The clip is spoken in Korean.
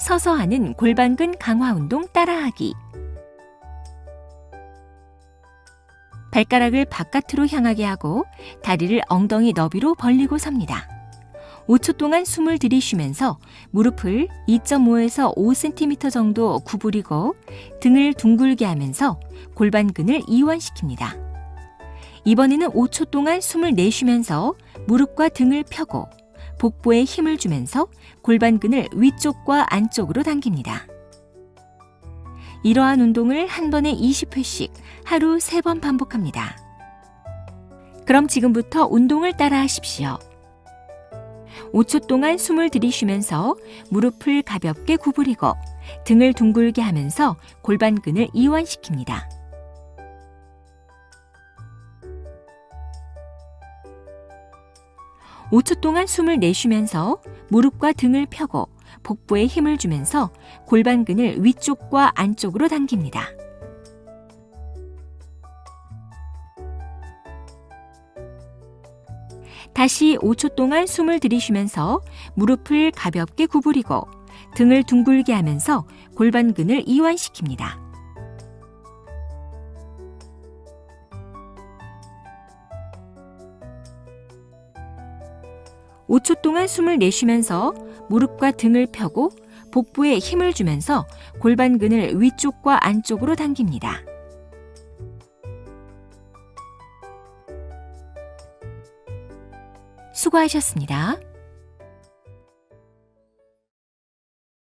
서서 하는 골반근 강화 운동 따라하기. 발가락을 바깥으로 향하게 하고 다리를 엉덩이 너비로 벌리고 섭니다. 5초 동안 숨을 들이쉬면서 무릎을 2.5에서 5cm 정도 구부리고 등을 둥글게 하면서 골반근을 이완시킵니다. 이번에는 5초 동안 숨을 내쉬면서 무릎과 등을 펴고 복부에 힘을 주면서 골반근을 위쪽과 안쪽으로 당깁니다. 이러한 운동을 한 번에 20회씩 하루 3번 반복합니다. 그럼 지금부터 운동을 따라 하십시오. 5초 동안 숨을 들이쉬면서 무릎을 가볍게 구부리고 등을 둥글게 하면서 골반근을 이완시킵니다. 오초 동안 숨을 내쉬면서 무릎과 등을 펴고 복부에 힘을 주면서 골반근을 위쪽과 안쪽으로 당깁니다. 다시 5초 동안 숨을 들이쉬면서 무릎을 가볍게 구부리고 등을 둥글게 하면서 골반근을 이완시킵니다. 오초 동안 숨을 내쉬면서 무릎과 등을 펴고 복부에 힘을 주면서 골반근을 위쪽과 안쪽으로 당깁니다. 수고하셨습니다.